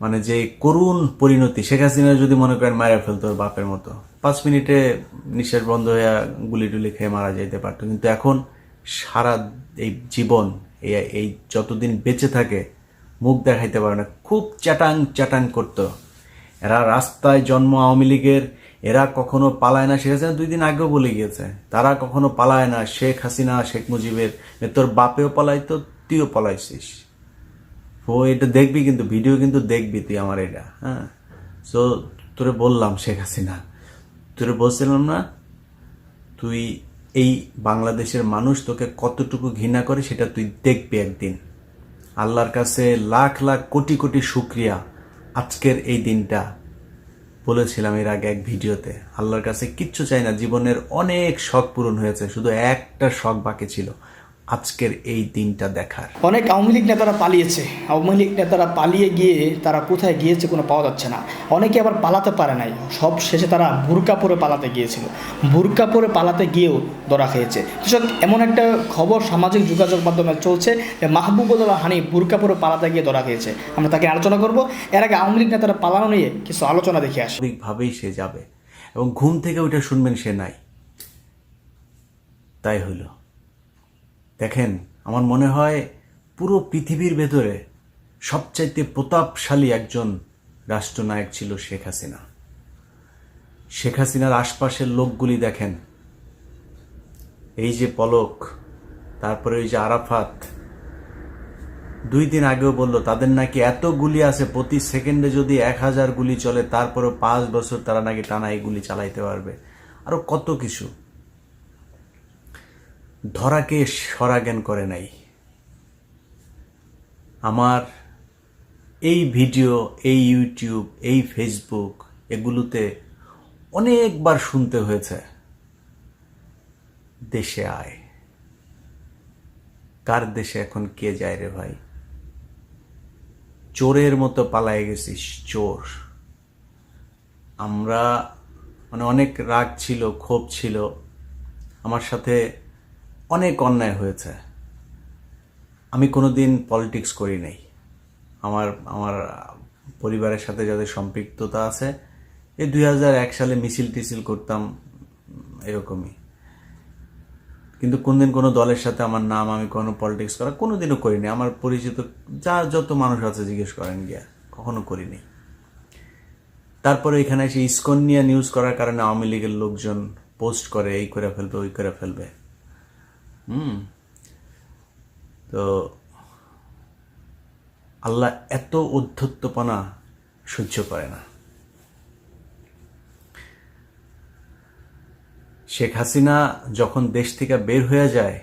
মানে যে করুণ পরিণতি, শেখ হাসিনা যদি মনে করেন মারা ফেলতো বাপের মতো, পাঁচ মিনিটে নিঃশ্বাস বন্ধ হয়ে গুলি টুলি খেয়ে মারা যেতে পারতো। কিন্তু এখন সারা এই জীবন, এই এই যতদিন বেঁচে থাকে, মুখ দেখাইতে পারে না। খুব চাটাং চাটাং করতো। এরা রাস্তায় জন্ম আওয়ামী লীগের, এরা কখনো পালায় না। শেখ হাসিনা দুই দিন আগেও বলে গিয়েছে, তারা কখনো পালায় না। শেখ হাসিনা, শেখ মুজিবের তোর বাপেও পালাইতো, তুইও পালাইছিস। ও এটা দেখবি কিন্তু ভিডিও কিন্তু দেখবি তুই আমার এটা হ্যাঁ? সো তোরে বললাম শেখ হাসিনা, তোরে বলছিলাম না, তুই এই বাংলাদেশের মানুষ তোকে কতটুকু ঘৃণা করে সেটা তুই দেখবি একদিন। আল্লাহর কাছে লাখ লাখ কোটি কোটি শুক্রিয়া আজকের এই দিনটা বলেছিলাম এর আগে এক ভিডিওতে। আল্লাহর কাছে কিচ্ছু চাই না, জীবনের অনেক শখ পূরণ হয়েছে, শুধু একটা শখ বাকি ছিল। আজকের এই দিনটা দেখার। অনেক আওয়ামী লীগ নেতারা পালিয়েছে। আওয়ামী লীগ নেতারা পালিয়ে গিয়ে তারা কোথায় গিয়েছে কোনো পাওয়া যাচ্ছে না। অনেকে আবার পালাতে পারে নাই। সব শেষে তারা বুরকা পরে পালাতে গিয়েছিল। বুরকা পরে পালাতে গিয়েও ধরা খেয়েছে। কৃষক এমন একটা খবর সামাজিক যোগাযোগ মাধ্যমে চলছে যে মাহবুবুল্লাহ হানি বুরকা পরে পালাতে গিয়ে ধরা খেয়েছে। আমরা তাকে আলোচনা করব। এর আগে আওয়ামী লীগ নেতারা পালানো নিয়ে কিছু আলোচনা দেখে আসি। স্বাভাবিকভাবেই সে যাবে। এবং ঘুম থেকে ওইটা শুনবেন সে নাই। তাই হইল দেখেন, আমার মনে হয় পুরো পৃথিবীর ভেতরে সবচাইতে প্রতাপশালী একজন রাষ্ট্রনায়ক ছিল শেখ হাসিনা। শেখ হাসিনার আশপাশের লোকগুলি দেখেন, এই যে পলক, তারপরে ওই যে আরাফাত, দুই দিন আগেও বলল, তাদের নাকি এত গুলি আছে, প্রতি সেকেন্ডে যদি এক হাজার গুলি চলে, তারপরেও পাঁচ বছর তারা নাকি টানা এই গুলি চালাইতে পারবে। আরও কত কিছু। ধরাকে সরাজ্ঞান করে নাই। আমার এই ভিডিও, এই ইউটিউব, এই ফেসবুক এগুলোতে অনেকবার শুনতে হয়েছে। দেশে আয়। কার দেশে এখন কে যায় রে ভাই? চোরের মতো পালায় গেছিস, চোর। আমরা মানে অনেক রাগ ছিল, ক্ষোভ ছিল। আমার সাথে অনেক অন্যায় হয়েছে। আমি কোনোদিন পলিটিক্স করি নাই। আমার আমার পরিবারের সাথে যাদের সম্পৃক্ততা আছে, এই দুই এক সালে মিছিল টিছিল করতাম, এরকমই। কিন্তু কোনদিন কোনো দলের সাথে আমার নাম, আমি কোনো পলিটিক্স করা কোনোদিনও করিনি। আমার পরিচিত যা, যত মানুষ আছে জিজ্ঞেস করেন গিয়া, কখনো করিনি। তারপরে এখানে এসে ইসকন নিয়ে নিউজ করার কারণে আওয়ামী লীগের লোকজন পোস্ট করে, এই করে ফেলবে, ওই করে ফেলবে। তো আল্লাহ এত উদ্ধত্তপনা সহ্য করে না। শেখ হাসিনা যখন দেশ থেকে বের হয়ে যায়,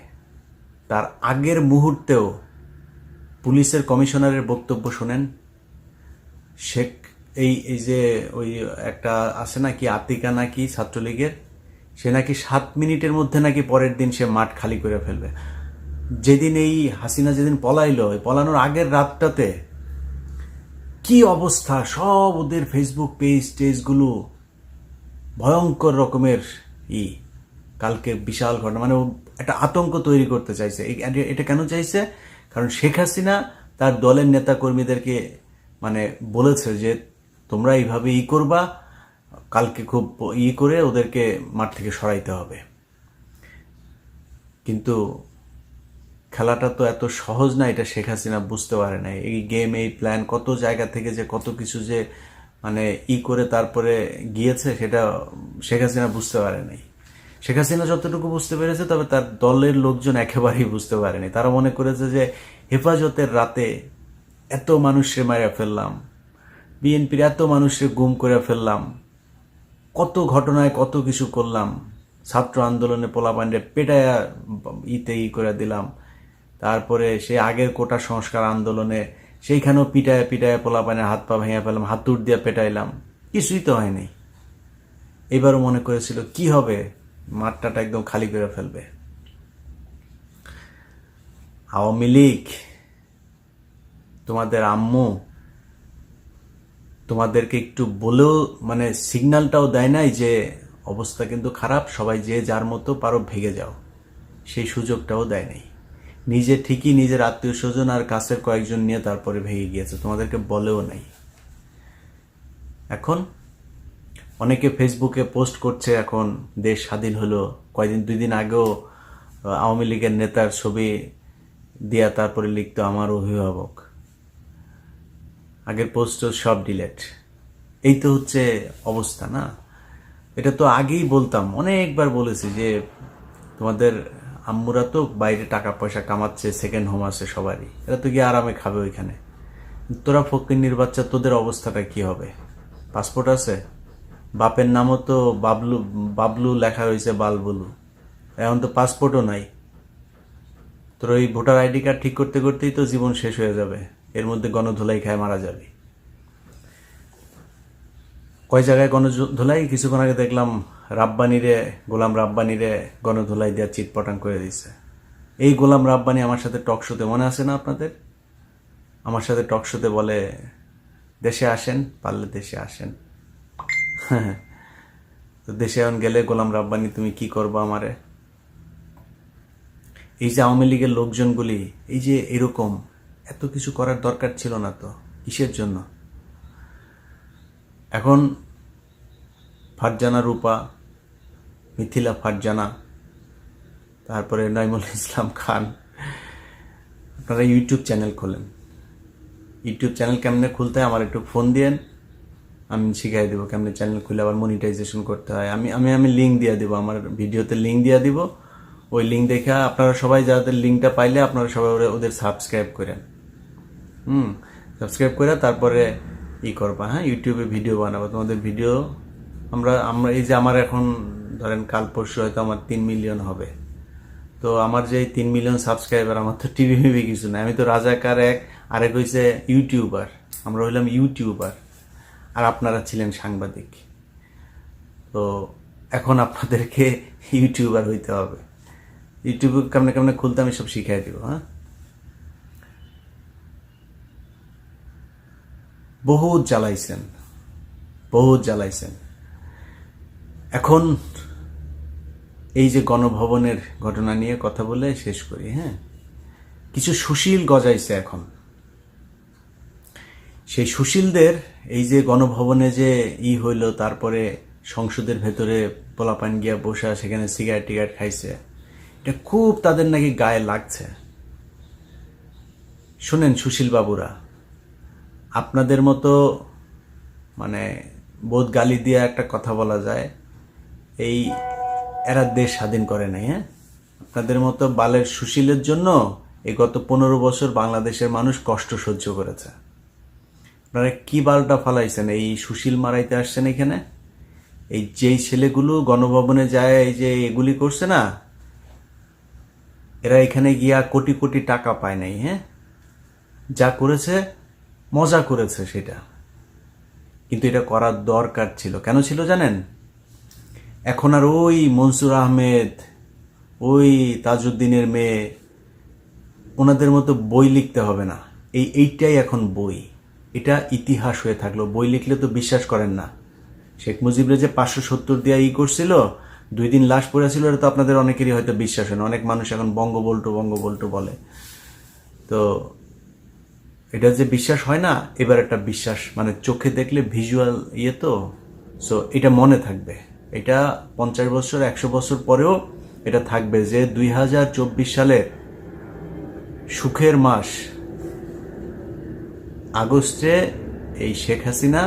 তার আগের মুহূর্তেও পুলিশের কমিশনারের বক্তব্য শোনেন। শেখ এই এই যে ওই একটা আছে নাকি, আতিকা নাকি ছাত্রলীগের সে নাকি সাত মিনিটের মধ্যে নাকি পরের দিন সে মাঠ খালি করে ফেলবে। যেদিন এই হাসিনা যেদিন পলাইলো পলানোর আগের রাতটাতে কি অবস্থা? সব ওদের ফেসবুক পেজ টেজগুলো ভয়ঙ্কর রকমের ই। কালকে বিশাল ঘটনা মানে একটা আতঙ্ক তৈরি করতে চাইছে। এটা কেন চাইছে? কারণ শেখ হাসিনা তার দলের নেতা কর্মীদেরকে মানে বলেছে যে তোমরা এইভাবে ই করবা কালকে খুব ই করে ওদেরকে মাঠ থেকে সরাইতে হবে। কিন্তু খেলাটা তো এত সহজ না, এটা শেখ হাসিনা বুঝতে পারে না এই গেম এই প্ল্যান কত জায়গা থেকে যে কত কিছু যে মানে ই করে তারপরে গিয়েছে, সেটা শেখ হাসিনা বুঝতে পারে নাই। শেখ হাসিনা যতটুকু বুঝতে পেরেছে, তবে তার দলের লোকজন একেবারেই বুঝতে পারেনি তারা মনে করেছে যে, হেফাজতের রাতে এত মানুষকে মারা ফেললাম, বিএনপির এত মানুষকে গুম করে ফেললাম কত ঘটনায় কত কিছু করলাম। ছাত্র আন্দোলনে পোলাপান্ডে পেটায়া ইতে ই করে দিলাম। তারপরে সে আগের কোটা সংস্কার আন্দোলনে সেইখানেও পিটায় পিটায় পোলাপানের হাত পা ভেঙে ফেলাম হাতুড় দিয়ে পেটাইলাম। কিছুই তো হয়নি। এবারও মনে করেছিল, কি হবে? মাঠটাটা একদম খালি করে ফেলবে। আওয়ামী লীগ, তোমাদের আম্মু তোমাদেরকে একটু বলেও মানে সিগন্যালটাও দেয় নাই যে অবস্থা কিন্তু খারাপ, সবাই যে যার মতো পারো ভেগে যাও। সেই সুযোগটাও দেয় নাই। নিজে ঠিকই নিজের আত্মীয় স্বজন আর কাছের কয়েকজন নিয়ে তারপরে ভেঙে গিয়েছে, তোমাদেরকে বলেও নাই। এখন অনেকে ফেসবুকে পোস্ট করছে, এখন দেশ স্বাধীন হলো, কয়দিন, দুই দিন আগেও আওয়ামী লীগের নেতার ছবি দেয়া তারপরে লিখতো আমার অভিভাবক। আগের পোস্ট সব ডিলেট এই তো হচ্ছে অবস্থা, না? এটা তো আগেই বলতাম, অনেকবার বলেছি যে তোমাদের আম্মুরা তো বাইরে টাকা পয়সা কামাচ্ছে সেকেন্ড হোম আছে সবারই। এরা তো গিয়ে আরামে খাবে ওইখানে। তোরা ফকিন্নির বাচ্চা, তোদের অবস্থাটা কি হবে? পাসপোর্ট আছে? বাপের নামও তো বাবলু বাবলু লেখা হয়েছে বালবুলু। এখন তো পাসপোর্টও নাই। তোর ওই ভোটার আইডি কার্ড ঠিক করতে করতেই তো জীবন শেষ হয়ে যাবে। মধ্যে গণধোলাই খায় মারা যাবে। কয় জায়গায় গণধোলাই? কিছুক্ষণ আগে দেখলাম রাব্বানিরে, গোলাম রাব্বানিরে গণধোলাই দেওয়া চিটপটাং করে দিছে এই গোলাম রাব্বানি আমার সাথে টক শোতে মনে আছে না আপনাদের? আমার সাথে টক শোতে বলে, দেশে আসেন, পারলে দেশে আসেন। তো দেশে এখন গেলে গোলাম রাব্বানি, তুমি কি করব আমারে? এই যে আওয়ামী লীগের লোকজনগুলি, এই যে এরকম এত কিছু করার দরকার ছিল না তো, কিসের জন্য? এখন ফারজানা, রূপা, মিথিলা ফারজানা, তারপরে নাইমুল ইসলাম খান, আপনারা ইউটিউব চ্যানেল খোলেন। ইউটিউব চ্যানেল কেমনে খুলতে হয় আমার একটু ফোন দিয়েন, আমি শিখাই দেবো কেমনে চ্যানেল খুলে আবার মনিটাইজেশন করতে হয়। আমি আমি আমি লিঙ্ক দিয়ে দেবো, আমার ভিডিওতে লিঙ্ক দিয়ে দিব। ওই লিঙ্ক দেখে আপনারা সবাই যাদের লিঙ্কটা পাইলে আপনারা সবাই ওদের সাবস্ক্রাইব করেন। হুম সাবস্ক্রাইব করে তারপরে ই করবা হ্যাঁ? ইউটিউবে ভিডিও বানাবো। তোমাদের ভিডিও আমরা আমরা, এই যে আমার এখন, ধরেন কাল পরশু হয়তো আমার তিন মিলিয়ন হবে। তো আমার যে তিন মিলিয়ন সাবস্ক্রাইবার আমার তো টিভি মিভি কিছু না আমি তো রাজাকার এক, আরেক হয়েছে ইউটিউবার আমরা হইলাম ইউটিউবার আর আপনারা ছিলেন সাংবাদিক। তো এখন আপনাদেরকে ইউটিউবার হইতে হবে। ইউটিউব কেমনে কেমনে খুলতে আমি সব শিখাই দিব হ্যাঁ? বহুত জ্বালাইছেন বহুত জ্বালাইছেন। এখন এই যে গণভবনের ঘটনা নিয়ে কথা বলে শেষ করি হ্যাঁ? কিছু সুশীল গজাইছে এখন। সেই সুশীলদের এই যে গণভবনে যে ই হইল, তারপরে সংসদের ভেতরে পোলাপান গিয়া বসা, সেখানে সিগারেট টিগারেট খাইছে, এটা খুব তাদের নাকি গায়ে লাগছে। শুনেন সুশীল বাবুরা আপনাদের মতো মানে বোধ গালি দিয়ে একটা কথা বলা যায়। এই, এরা দেশ স্বাধীন করে নাই হ্যাঁ? আপনাদের মতো বালের সুশীলের জন্য এই গত পনেরো বছর বাংলাদেশের মানুষ কষ্ট সহ্য করেছে। আপনারা কি বালটা ফালাইছেন? এই সুশীল মারাইতে আসছেন এখানে? এই যেই ছেলেগুলো গণভবনে যায়, এই যে এগুলি করছে না, এরা এখানে গিয়া কোটি কোটি টাকা পায় নাই হ্যাঁ? যা করেছে মজা করেছে সেটা। কিন্তু এটা করার দরকার ছিল। কেন ছিল জানেন? এখন আর ওই মনসুর আহমেদ, ওই তাজউদ্দিনের মেয়ে, ওনাদের মতো বই লিখতে হবে না। এই এইটাই এখন বই। এটা ইতিহাস হয়ে থাকল। বই লিখলে তো বিশ্বাস করেন না। শেখ মুজিবরে যে পাঁচশো সত্তর দিয়ে ই করছিল, দুই দিন লাশ পড়েছিল এটা তো আপনাদের অনেকেরই হয়তো বিশ্বাস হয় না। অনেক মানুষ এখন বঙ্গবল্টু বঙ্গবল্টু বলে। তো এটা যে বিশ্বাস হয় না, এবার একটা বিশ্বাস মানে চোখে দেখলে ভিজুয়াল ইয়ে তো সো এটা মনে থাকবে। এটা পঞ্চাশ বছর, একশো বছর পরেও এটা থাকবে যে দুই হাজার চব্বিশ সালের সুখের মাস, আগস্টে এই শেখ হাসিনা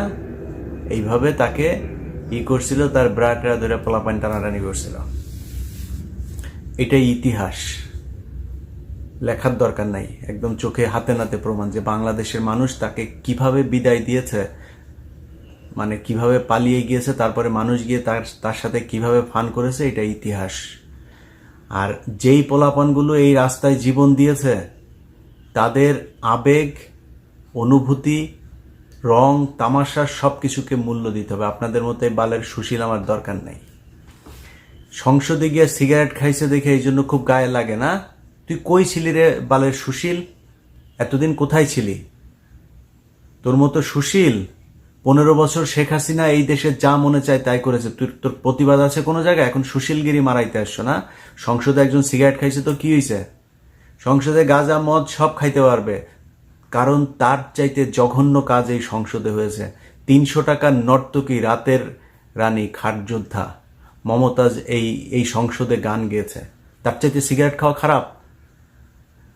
এইভাবে তাকে ই করছিল, তার ব্রাটরা ধরে পোলাপান টানাটানি করছিল। এটাই ইতিহাস। লেখার দরকার নাই। একদম চোখে, হাতে নাতে প্রমাণ যে বাংলাদেশের মানুষ তাকে কীভাবে বিদায় দিয়েছে মানে কীভাবে পালিয়ে গিয়েছে, তারপরে মানুষ গিয়ে তার তার সাথে কীভাবে ফান করেছে, এটা ইতিহাস। আর যেই পোলাপানগুলো এই রাস্তায় জীবন দিয়েছে, তাদের আবেগ, অনুভূতি, রং, তামাশা সব কিছুকে মূল্য দিতে হবে। আপনাদের মতো এই বালের সুশীল আমার দরকার নেই। সংসদে গিয়ে সিগারেট খাইছে দেখে এই জন্য খুব গায়ে লাগে না? তুই কই ছিলি রে বালের সুশীল? এতদিন কোথায় ছিলি? তোর মতো সুশীল, পনেরো বছর শেখ হাসিনা এই দেশে যা মনে চায় তাই করেছে। তুই, তোর প্রতিবাদ আছে কোনো জায়গায়? এখন সুশীলগিরি মারাইতে আসছো না? সংসদে একজন সিগারেট খাইছে তো কি হয়েছে সংসদে গাঁজা, মদ সব খাইতে পারবে। কারণ তার চাইতে জঘন্য কাজ এই সংসদে হয়েছে। তিনশো টাকার নর্তকী রাতের রানী খাট যোদ্ধা মমতাজ এই এই সংসদে গান গেয়েছে। তার চাইতে সিগারেট খাওয়া খারাপ?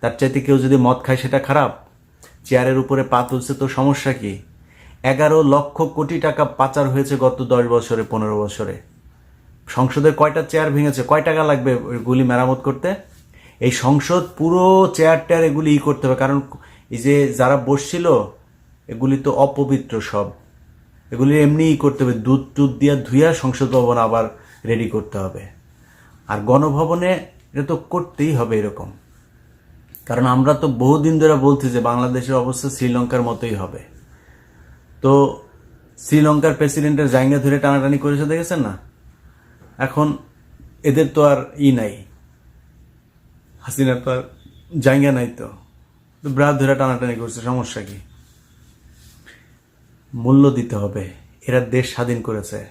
তার চাইতে কেউ যদি মদ খায় সেটা খারাপ? চেয়ারের উপরে পা তুলছে তো সমস্যা কি? এগারো লক্ষ কোটি টাকা পাচার হয়েছে গত দশ বছরে, পনেরো বছরে। সংসদের কয়টা চেয়ার ভেঙেছে? কয় টাকা লাগবে এগুলি মেরামত করতে? এই সংসদ পুরো চেয়ার টেয়ার এগুলি ই করতে হবে, কারণ এই যে যারা বসছিল, এগুলি তো অপবিত্র সব। এগুলি এমনিই করতে হবে, দুধ টুধ দিয়া ধুইয়া সংসদ ভবন আবার রেডি করতে হবে। আর গণভবনে এটা তো করতেই হবে এরকম। কারণ আমরা তো বহুদিন ধরে বলছি যে বাংলাদেশের অবস্থা শ্রীলঙ্কার মতোই হবে। তো শ্রীলঙ্কার প্রেসিডেন্টের জায়গা ধরে টানাটানি করেছে দেখেছেন না? এখন এদের তো আর ই নাই। হাসিনার তো আর জায়গা নাই তো। ব্রাত ধরে টানাটানি করছে, সমস্যা কি? মূল্য দিতে হবে। এরা দেশ স্বাধীন করেছে।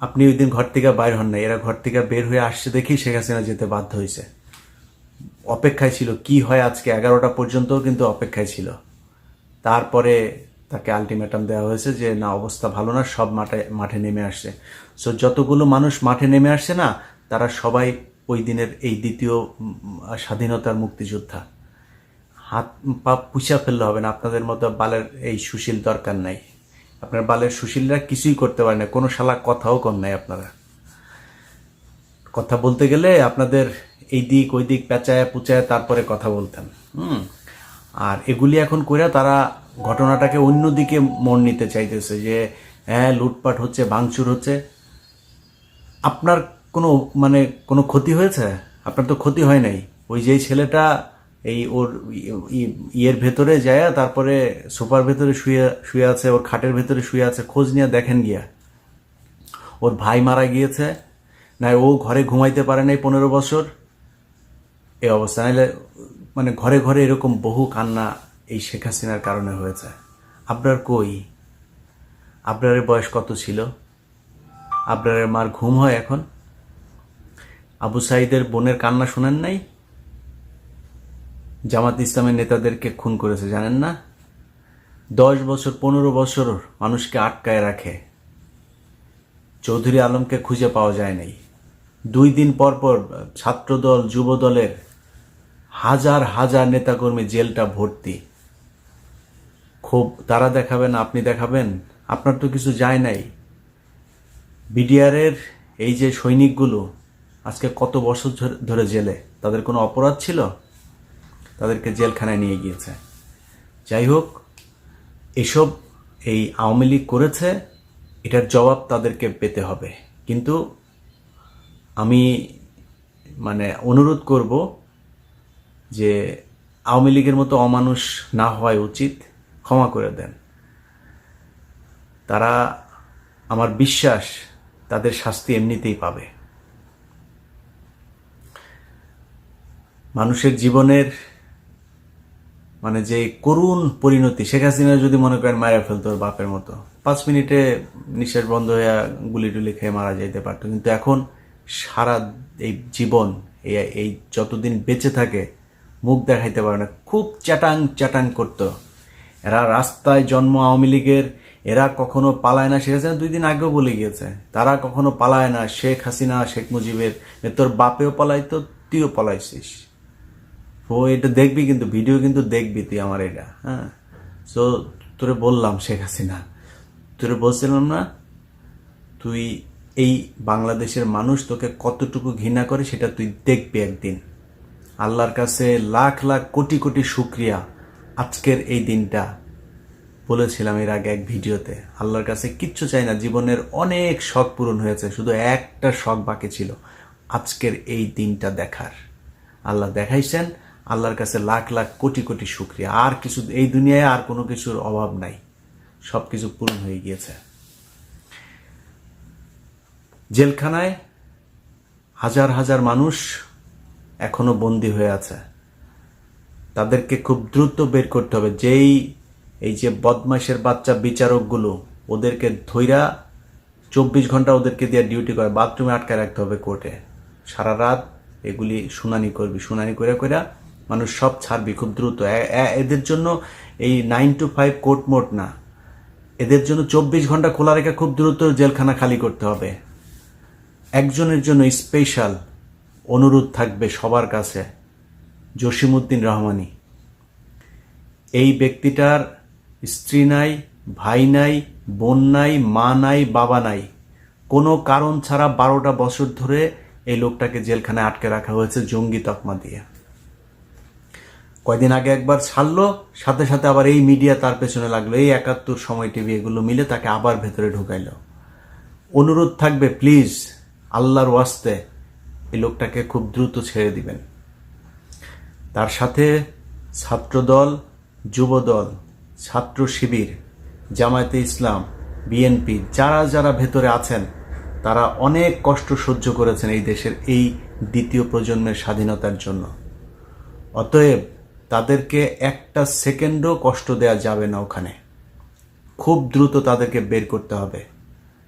আপনি ওই দিন ঘর থেকে বাইর হন নাই। এরা ঘর থেকে বের হয়ে আসছে দেখেই শেখ হাসিনা যেতে বাধ্য হয়েছে। অপেক্ষায় ছিল কি হয় আজকে এগারোটা পর্যন্তও কিন্তু অপেক্ষায় ছিল। তারপরে তাকে আলটিমেটাম দেওয়া হয়েছে যে, না, অবস্থা ভালো না, সব মাঠে মাঠে নেমে আসছে। সো যতগুলো মানুষ মাঠে নেমে আসছে না, তারা সবাই ওই দিনের এই দ্বিতীয় স্বাধীনতার মুক্তিযোদ্ধা। হাত, পা পুষা ফেললে হবে না, আপনাদের মতো বালের এই সুশীল দরকার নাই। আপনার বালের সুশীলরা কিছুই করতে পারে না, কোনো শালা কথাও কম নাই আপনারা। কথা বলতে গেলে আপনাদের এই দিক, ওই দিক পেঁচায়, পুচায় তারপরে কথা বলতেন। হুম? আর এগুলি এখন কইরা তারা ঘটনাটাকে অন্যদিকে মন নিতে চাইতেছে যে হ্যাঁ লুটপাট হচ্ছে, ভাঙচুর হচ্ছে। আপনার কোনো মানে কোনো ক্ষতি হয়েছে? আপনার তো ক্ষতি হয় নাই। ওই যেই ছেলেটা এই ওর ইয়ের ভেতরে যায়, তারপরে সোফার ভেতরে শুয়ে শুয়ে আছে, ওর খাটের ভেতরে শুয়ে আছে, খোঁজ নিয়ে দেখেন গিয়া। ওর ভাই মারা গিয়েছে না ও ঘরে ঘুমাইতে পারে নাই পনেরো বছর। এ অবস্থা নাহলে মানে ঘরে ঘরে এরকম বহু কান্না এই শেখ হাসিনার কারণে হয়েছে। আপনার কই? আপনারের বয়স কত ছিল? আপনারের মার ঘুম হয় এখন? আবু সাইদের বোনের কান্না শোনেন নাই? জামাত ইসলামের নেতাদেরকে খুন করেছে, জানেন না? দশ বছর, পনেরো বছর মানুষকে আটকায় রাখে। চৌধুরী আলমকে খুঁজে পাওয়া যায় নাই। দুই দিন পর পর ছাত্রদল, যুবদলের হাজার হাজার নেতাকর্মী জেলটা ভর্তি। খুব তারা দেখাবেন, আপনি দেখাবেন, আপনার তো কিছু যায় নাই। বিডিআরের এই যে সৈনিকগুলো আজকে কত বছর ধরে- জেলে, তাদের কোনো অপরাধ ছিল? তাদেরকে জেলখানায় নিয়ে গিয়েছে। যাই হোক, এসব এই আওয়ামী লীগ করেছে, এটার জবাব তাদেরকে পেতে হবে। কিন্তু আমি মানে অনুরোধ করব যে আওয়ামী লীগের মতো অমানুষ না হওয়াই উচিত। ক্ষমা করে দেন। তারা আমার বিশ্বাস তাদের শাস্তি এমনিতেই পাবে। মানুষের জীবনের মানে যে করুণ পরিণতি, শেখ হাসিনা যদি মনে করেন মারা ফেলতো বাপের মতো, পাঁচ মিনিটে নিঃশ্বাস বন্ধ হয়ে গুলি টুলি খেয়ে মারা যাইতে পারতো। কিন্তু এখন সারা এই জীবন, এই এই যতদিন বেঁচে থাকে, মুখ দেখাইতে পারে না। খুব চ্যাটাং চ্যাটাং করতো। এরা রাস্তায় জন্ম আওয়ামী লীগের, এরা কখনো পালায় না। শেখ হাসিনা দুই দিন আগেও বলে গিয়েছে, তারা কখনো পালায় না। শেখ হাসিনা, শেখ মুজিবের তোর বাপেও পালাইতো তুইও পালাইছিস। ও এটা দেখবি কিন্তু, ভিডিও কিন্তু দেখবি তুই আমার এটা হ্যাঁ? সো তোরে বললাম শেখ হাসিনা, তোরে বলছিলাম না, তুই এই বাংলাদেশের মানুষ তোকে কতটুকু ঘৃণা করে সেটা তুই দেখবি একদিন। আল্লাহর কাছে লাখ লাখ কোটি কোটি শুক্রিয়া আজকের এই দিনটা। বলেছিলাম এর আগে এক ভিডিওতে, আল্লাহর কাছে কিচ্ছু চাই না, জীবনের অনেক শখ পূরণ হয়েছে, শুধু একটা শখ বাকি ছিল, আজকের এই দিনটা দেখার। আল্লাহ দেখাইছেন, আল্লাহর কাছে লাখ লাখ কোটি কোটি শুক্রিয়া। আর কিছু, এই দুনিয়ায় আর কোনো কিছুর অভাব নাই সব কিছু পূরণ হয়ে গিয়েছে। জেলখানায় হাজার হাজার মানুষ এখনও বন্দী হয়ে আছে। তাদেরকে খুব দ্রুত বের করতে হবে। যেই, এই যে বদমাইশের বাচ্চা বিচারকগুলো, ওদেরকে ধইরা চব্বিশ ঘণ্টা ওদেরকে দিয়ে ডিউটি করে, বাথরুমে আটকে রাখতে হবে কোর্টে। সারা রাত এগুলি শুনানি করবি, শুনানি করে করে মানুষ সব ছাড়বি খুব দ্রুত। এদের জন্য এই নাইন টু ফাইভ কোর্ট মোট না। এদের জন্য চব্বিশ ঘণ্টা খোলা রেখে খুব দ্রুত জেলখানা খালি করতে হবে। একজনের জন্য স্পেশাল অনুরোধ থাকবে সবার কাছে, জসিমউদ্দিন রহমানি। এই ব্যক্তিটার স্ত্রী নাই, ভাই নাই, বোন নাই, মা নাই, বাবা নাই। কোনো কারণ ছাড়া বারোটা বছর ধরে এই লোকটাকে জেলখানায় আটকে রাখা হয়েছে জঙ্গি তকমা দিয়ে। কয়দিন আগে একবার ছাড়লো, সাথে সাথে আবার এই মিডিয়া তার পেছনে লাগল। এই একাত্তর সময় টিভি এগুলো মিলে তাকে আবার ভেতরে ঢুকাইলো। অনুরোধ থাকবে প্লিজ আল্লাহর ওয়াস্তে এই লোকটাকে খুব দ্রুত ছেড়ে দিবেন। তার সাথে ছাত্রদল, যুবদল, ছাত্র শিবির, জামায়াতে ইসলাম, বিএনপি যারা যারা ভেতরে আছেন, তারা অনেক কষ্ট সহ্য করেছেন এই দেশের এই দ্বিতীয় প্রজন্মের স্বাধীনতার জন্য। অতএব তাদেরকে একটা সেকেন্ডও কষ্ট দেওয়া যাবে না ওখানে। খুব দ্রুত তাদেরকে বের করতে হবে।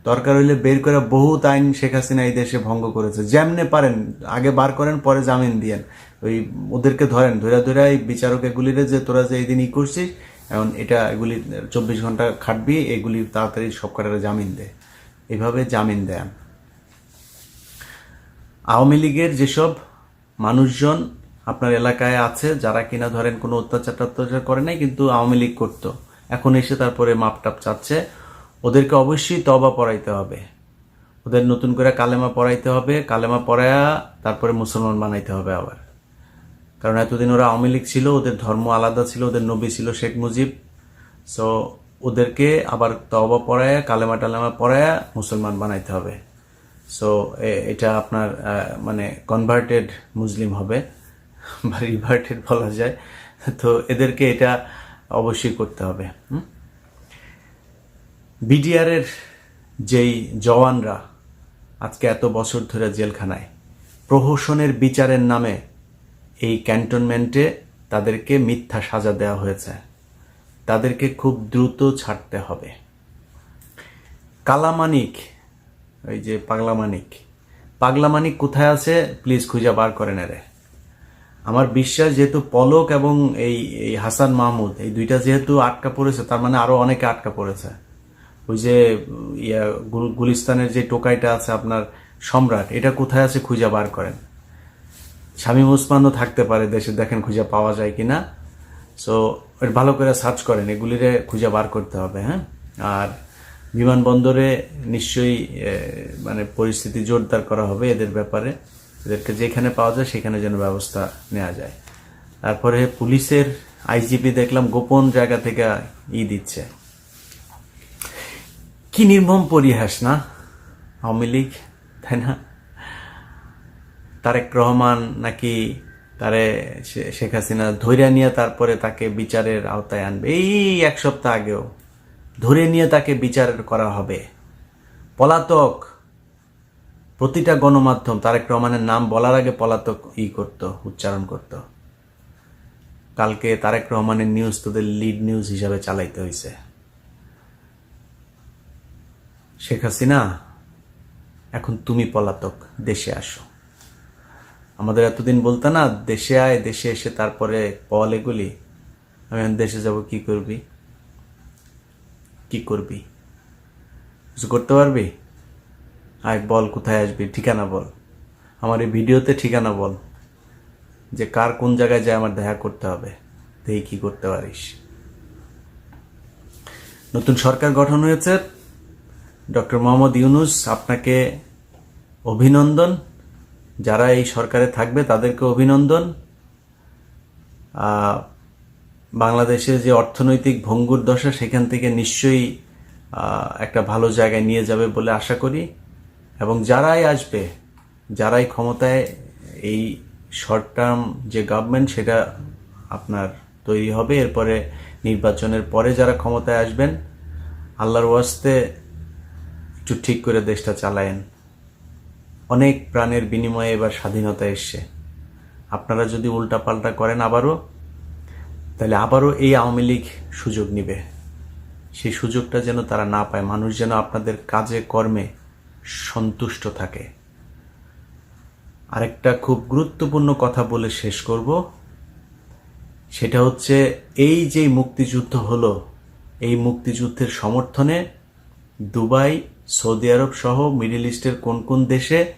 দরকার হইলে বের করে বহুত আইন শেখ হাসিনা এই দেশে ভঙ্গ করেছে। যেমনে পারেন, আগে বার করেন, পরে জামিন দিয়েন। ওই ওদেরকে ধরেন ধরে ধরে এই বিচারক এগুলিরে যে তোরা যে এই দিন ই করছিস, এখন এটা এগুলি চব্বিশ ঘণ্টা খাটবি, এগুলি তাড়াতাড়ি সব কটারে জামিন দেয় এভাবে জামিন দেন। আওয়ামী লীগের যেসব মানুষজন আপনার এলাকায় আছে, যারা কিনা ধরেন কোনো অত্যাচার টত্যাচার করে নাই, কিন্তু আওয়ামী লীগ করতো। এখন এসে তারপরে মাপটাপ চাচ্ছে। ওদেরকে অবশ্যই তবা পড়াইতে হবে। ওদের নতুন করে কালেমা পড়াইতে হবে, কালেমা পড়ায়া তারপরে মুসলমান বানাইতে হবে আবার। কারণ এতদিন ওরা আওয়ামী লীগ ছিল, ওদের ধর্ম আলাদা ছিল, ওদের নবী ছিল শেখ মুজিব। সো ওদেরকে আবার তবা পড়ায়া, কালেমা টালেমা পড়ায়া মুসলমান বানাইতে হবে। সো এটা আপনার মানে কনভার্টেড মুসলিম হবে, বা রিভার্টেড বলা যায়। তো এদেরকে এটা অবশ্যই করতে হবে, হুম? বিডিআরের যেই জওয়ানরা আজকে এত বছর ধরে জেলখানায়, প্রহসনের বিচারের নামে এই ক্যান্টনমেন্টে তাদেরকে মিথ্যা সাজা দেওয়া হয়েছে। তাদেরকে খুব দ্রুত ছাড়তে হবে। কালামানিক ওই যে পাগলামানিক পাগলামানিক কোথায় আছে? প্লিজ খুঁজে বার করেন এরে আমার বিশ্বাস যেহেতু পলক এবং এই এই হাসান মাহমুদ, এই দুইটা যেহেতু আটকা পড়েছে, তার মানে আরও অনেকে আটকা পড়েছে। ওই যে, ইয়া, গুল- গুলিস্তানের যে টোকাইটা আছে আপনার সম্রাট, এটা কোথায় আছে খুঁজে বার করেন? শামীম ওসমানও থাকতে পারে দেশে, দেখেন খুঁজে পাওয়া যায় কি না সো ভালো করে সার্চ করেন, এগুলিরে খুঁজে বার করতে হবে হ্যাঁ? আর বিমানবন্দরে নিশ্চয়ই মানে পরিস্থিতি জোরদার করা হবে এদের ব্যাপারে। এদেরকে যেখানে পাওয়া যায় সেখানে যেন ব্যবস্থা নেওয়া যায়। তারপরে পুলিশের আইজিপি দেখলাম, গোপন জায়গা থেকে ই দিচ্ছে। কি নির্মম পরিহাস না? আওয়ামী লীগ, তাই না? তারেক রহমান নাকি তারে শেখ হাসিনা ধৈর্য নিয়ে তারপরে তাকে বিচারের আওতায় আনবে? এই এক সপ্তাহ আগেও। ধরে নিয়ে তাকে বিচার করা হবে। পলাতক, প্রতিটা গণমাধ্যম তারেক রহমানের নাম বলার আগে পলাতক ই করত, উচ্চারণ করত। কালকে তারেক রহমানের নিউজ তোদের লিড নিউজ হিসাবে চালাইতে হয়েছে শেখ হাসিনা, এখন তুমি পলাতক, দেশে আসো। আমাদের এতদিন বলতো না, দেশে আয়, দেশে এসে তারপরে পল এগুলি আমি এখন দেশে যাব, কি করবি? কি করবি? কিছু করতে পারবি? আয়, বল, কোথায় আসবি? ঠিকানা বল। আমার এই ভিডিওতে ঠিকানা বল। যে কার কোন জায়গায় যায়, আমার দেখা করতে হবে। দেখি কি করতে পারিস। নতুন সরকার গঠন হয়েছে ডক্টর মোহাম্মদ ইউনুস আপনাকে অভিনন্দন। যারা এই সরকারে থাকবে তাদেরকে অভিনন্দন। বাংলাদেশের যে অর্থনৈতিক ভঙ্গুর দশা সেখান থেকে নিশ্চয়ই একটা ভালো জায়গায় নিয়ে যাবে বলে আশা করি। এবং যারাই আসবে, যারাই ক্ষমতায়, এই শর্ট টার্ম যে গভর্নমেন্ট সেটা আপনার তৈরি হবে। এরপরে নির্বাচনের পরে যারা ক্ষমতায় আসবেন, আল্লাহর ওয়াস্তে একটু ঠিক করে দেশটা চালায়েন। অনেক প্রাণের বিনিময়ে এবার স্বাধীনতা এসছে। আপনারা যদি উল্টাপাল্টা করেন আবারও, তাহলে আবারও এই আওয়ামী লীগ সুযোগ নিবে। সেই সুযোগটা যেন তারা না পায়। মানুষ যেন আপনাদের কাজে, কর্মে সন্তুষ্ট থাকে। আরেকটা খুব গুরুত্বপূর্ণ কথা বলে শেষ করব। সেটা হচ্ছে, এই যে মুক্তিযুদ্ধ হলো, এই মুক্তিযুদ্ধের সমর্থনে দুবাই সৌদি আরব সহ মিডল ইস্টের কোন কোন দেশে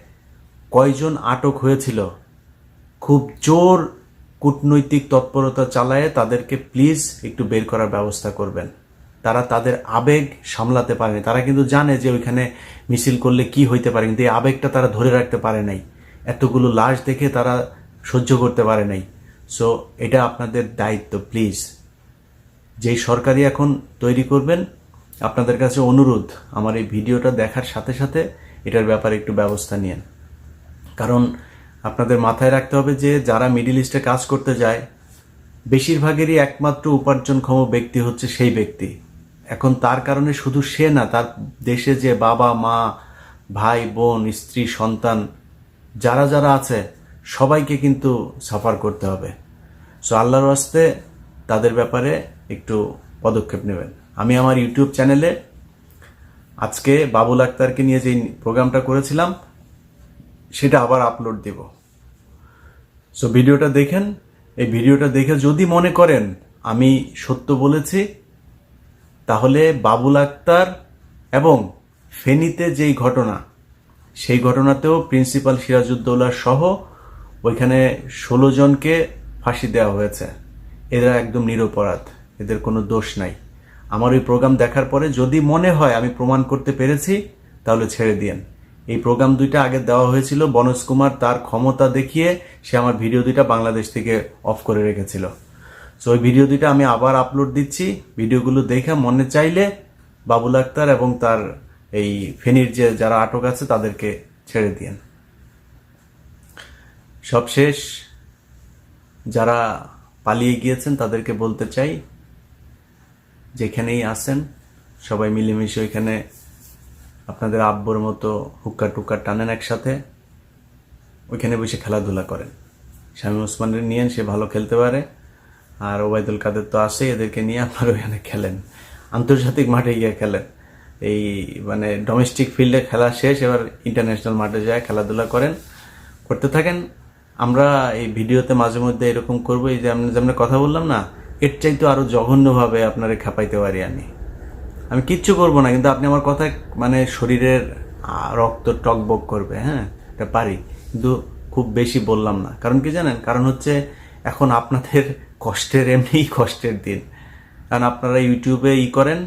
কয়জন আটক হয়েছিল? খুব জোর কূটনৈতিক তৎপরতা চালায়ে তাদেরকে প্লিজ একটু বের করার ব্যবস্থা করবেন। তারা তাদের আবেগ সামলাতে পারেনি। তারা কিন্তু জানে যে ওইখানে মিছিল করলে কি হইতে পারে, কিন্তু এই আবেগটা তারা ধরে রাখতে পারে নাই। এতগুলো লাশ দেখে তারা সহ্য করতে পারে নাই। সো এটা আপনাদের দায়িত্ব প্লিজ যেই সরকারি এখন তৈরি করবেন আপনাদের কাছে অনুরোধ, আমার এই ভিডিওটা দেখার সাথে সাথে এটার ব্যাপারে একটু ব্যবস্থা নিয়েন। কারণ আপনাদের মাথায় রাখতে হবে যে, যারা মিডিল ইস্টে কাজ করতে যায়, বেশিরভাগেরই একমাত্র উপার্জনক্ষম ব্যক্তি হচ্ছে সেই ব্যক্তি। এখন তার কারণে শুধু সে না, তার দেশে যে বাবা, মা, ভাই, বোন, স্ত্রী, সন্তান, যারা যারা আছে, সবাইকে কিন্তু সাফার করতে হবে। সো আল্লাহর ওয়াস্তে তাদের ব্যাপারে একটু পদক্ষেপ নেবেন। আমি আমার ইউটিউব চ্যানেলে আজকে বাবুল আক্তারকে নিয়ে যে প্রোগ্রামটা করেছিলাম, সেটা আবার আপলোড দেব। সো ভিডিওটা দেখেন। এই ভিডিওটা দেখে যদি মনে করেন আমি সত্য বলেছি, তাহলে বাবুল আক্তার এবং ফেনীতে যেই ঘটনা, সেই ঘটনাতেও প্রিন্সিপাল সিরাজউদ্দৌলা সহ ওইখানে ষোলো জনকে ফাঁসি দেওয়া হয়েছে। এরা একদম নিরপরাধ, এদের কোনো দোষ নাই। আমার ওই প্রোগ্রাম দেখার পরে যদি মনে হয় আমি প্রমাণ করতে পেরেছি, তাহলে ছেড়ে দিয়েন। এই প্রোগ্রাম দুইটা আগে দেওয়া হয়েছিল। বনজ কুমার তার ক্ষমতা দেখিয়ে সে আমার ভিডিও দুইটা বাংলাদেশ থেকে অফ করে রেখেছিল। সো ওই ভিডিও দুইটা আমি আবার আপলোড দিচ্ছি। ভিডিওগুলো দেখে মনে চাইলে বাবুল আক্তার এবং তার এই ফেনীর যে যারা আটক আছে, তাদেরকে ছেড়ে দিয়েন। সবশেষ যারা পালিয়ে গিয়েছেন, তাদেরকে বলতে চাই যেখানেই আসেন, সবাই মিলেমিশে ওইখানে আপনাদের আব্বুর মতো হুক্কা টুক্কা টানেন একসাথে। ওইখানে বসে খেলাধুলা করেন। স্বামী ওসমানের নিয়েন সে ভালো খেলতে পারে। আর ওবায়দুল কাদের তো আসে এদেরকে নিয়ে আপনার ওইখানে খেলেন। আন্তর্জাতিক মাঠে গিয়ে খেলেন। এই মানে ডোমেস্টিক ফিল্ডে খেলা শেষ, এবার ইন্টারন্যাশনাল মাঠে যায়, খেলাধুলা করেন। করতে থাকেন। আমরা এই ভিডিওতে মাঝে মধ্যে এরকম করব, এই যে আমি যেমন কথা বললাম না এর চাইতে আরও জঘন্যভাবে আপনারে খেপাইতে পারি আমি। আমি কিচ্ছু করব না, কিন্তু আপনি আমার কথা মানে শরীরের রক্ত টকবক করবে হ্যাঁ? এটা পারি, কিন্তু খুব বেশি বললাম না। কারণ কি জানেন? কারণ হচ্ছে এখন আপনাদের কষ্টের এমনিই কষ্টের দিন। কারণ আপনারা ইউটিউবে ই করেন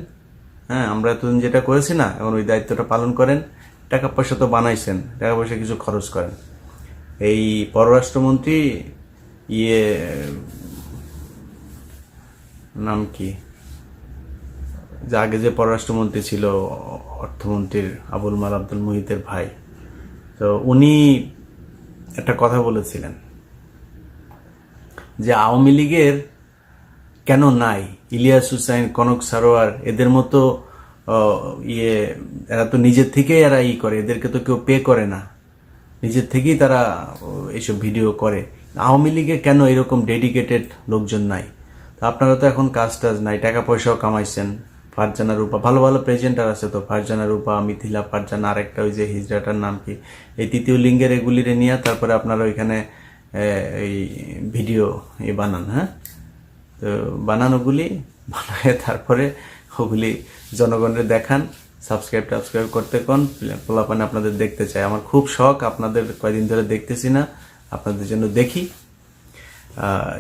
হ্যাঁ? আমরা এতদিন যেটা করেছি না, এখন ওই দায়িত্বটা পালন করেন, টাকা পয়সা তো বানাইছেন, টাকা পয়সা কিছু খরচ করেন। এই পররাষ্ট্রমন্ত্রী ইয়ে নাম কি? যে আগে যে পররাষ্ট্রমন্ত্রী ছিল অর্থমন্ত্রীর আবুল মাল আব্দুল মুহিতের ভাই তো উনি একটা কথা বলেছিলেন যে আওয়ামী লীগের কেন নাই? ইলিয়াস হুসাইন কনক সারোয়ার এদের মতো ইয়ে এরা তো নিজের থেকেই এরা ই করে এদেরকে তো কেউ পে করে না। নিজের থেকেই তারা আহ, এইসব ভিডিও করে। আওয়ামী লীগে কেন এরকম ডেডিকেটেড লোকজন নাই? আপনারা তো এখন কাজ টাজ নাই টাকা পয়সাও কামাইছেন। ফারজানা রূপা, ভালো ভালো প্রেজেন্টার আছে তো, ফারজানা রূপা, মিথিলা, ফারজানা, আরেকটা ওই যে হিজড়াটার নাম কি? এই তৃতীয় লিঙ্গের এগুলিরে নিয়ে তারপরে আপনারা ওইখানে এই ভিডিও এ বানান হ্যাঁ? তো বানানোগুলি বানায় তারপরে ওগুলি জনগণের দেখান সাবস্ক্রাইব টাবস্ক্রাইব করতে কোন পোলাপানে আপনাদের দেখতে চাই। আমার খুব শখ, আপনাদের কয়দিন ধরে দেখতেছি না, আপনাদের জন্য দেখি।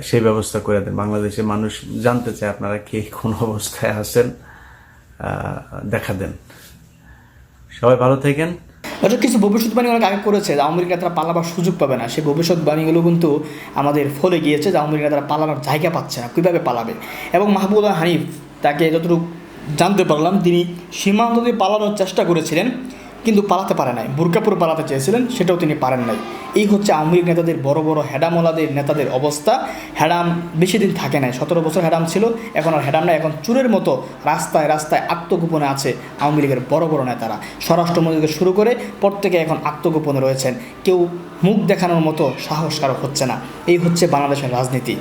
সেই ব্যবস্থা করে দেন। বাংলাদেশের মানুষ জানতে চায় আপনারা কে কোন অবস্থায় আছেন দেখা দেন। সবাই ভালো থাকেন। অর্থাৎ কিছু ভবিষ্যৎবাণী অনেক আগে করেছে, যে আওয়ামী নেতারা পালাবার সুযোগ পাবে না। সেই ভবিষ্যৎবাণীগুলো কিন্তু আমাদের ফলে গিয়েছে, যে আওয়ামী লীগ নেতারা পালানোর জায়গা পাচ্ছে না, কীভাবে পালাবে? এবং মাহবুবুল্লাহ হানিফ তাকে যতটুকু জানতে পারলাম, তিনি সীমান্ত দিয়ে পালানোর চেষ্টা করেছিলেন। কিন্তু পালাতে পারে নাই। বুরকাপুর পালাতে চেয়েছিলেন, সেটাও তিনি পারেন নাই। এই হচ্ছে আওয়ামী লীগ নেতাদের, বড় বড় হেডামোলাদের নেতাদের অবস্থা। হেডাম বেশি দিন থাকে নাই, সতেরো বছর হেডাম ছিল, এখন আর হেডাম নাই। এখন চুরের মতো রাস্তায় রাস্তায় আত্মগোপনে আছে আওয়ামী লীগের বড় বড় নেতারা। স্বরাষ্ট্রমন্ত্রী থেকে শুরু করে প্রত্যেকে এখন আত্মগোপনে রয়েছেন। কেউ মুখ দেখানোর মতো সাহস কারও হচ্ছে না। এই হচ্ছে বাংলাদেশের রাজনীতি।